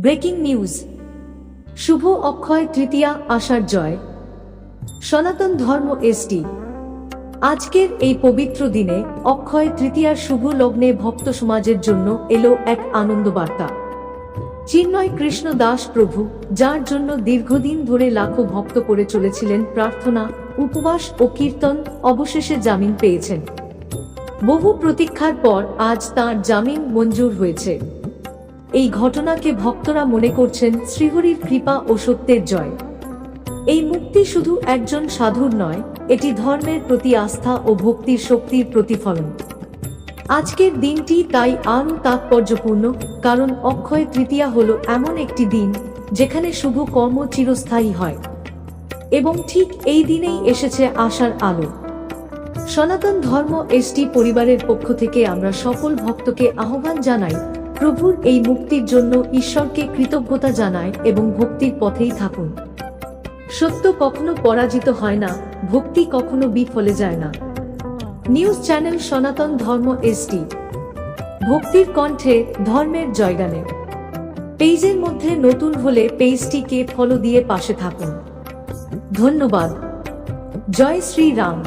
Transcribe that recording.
Breaking news. শুভ অক্ষয় তৃতীয়া আষাঢ় জয়। সনাতন ধর্ম ST. আজকের এই পবিত্র দিনে অক্ষয় তৃতীয়ার শুভ লগ্নে ভক্ত সমাজের জন্য এলো এক আনন্দ বার্তা চিন্ময় কৃষ্ণ দাস প্রভু, যার জন্য দীর্ঘদিন ধরে লাখো ভক্ত করে চলেছিলেন প্রার্থনা, উপবাস ও কীর্তন, অবশেষে জামিন পেয়েছেন। বহু প্রতীক্ষার পর আজ তার জামিন মঞ্জুর হয়েছে। এই ঘটনাকে ভক্তরা মনে করছেন শ্রীহরির কৃপা ও সত্যের জয়। এই মুক্তি শুধু একজন সাধুর নয়, এটি ধর্মের প্রতি আস্থা ও ভক্তির শক্তির প্রতিফলন। আজকের দিনটি তাই আরও তাৎপর্যপূর্ণ, কারণ অক্ষয় তৃতীয়া হল এমন একটি দিন, যেখানে শুভ কর্ম চিরস্থায়ী হয়। এবং ঠিক এই দিনেই এসেছে আশার আলো। সনাতন ধর্ম এসটি পরিবারের পক্ষ থেকে আমরা সকল ভক্তকে আহ্বান জানাই প্রভুর এই মুক্তির জন্য ঈশ্বরকে কৃতজ্ঞতা জানায় এবং ভক্তির পথেই থাকুন। সত্য কখনো পরাজিত হয় না, ভক্তি কখনো বিফলে যায় না। নিউজ চ্যানেল সনাতন ধর্ম এসটি। ভক্তির কণ্ঠে ধর্মের জয়গানে। পেজের মধ্যে নতুন হলে পেজটিকে ফলো দিয়ে পাশে থাকুন। ধন্যবাদ। জয় শ্রী রাম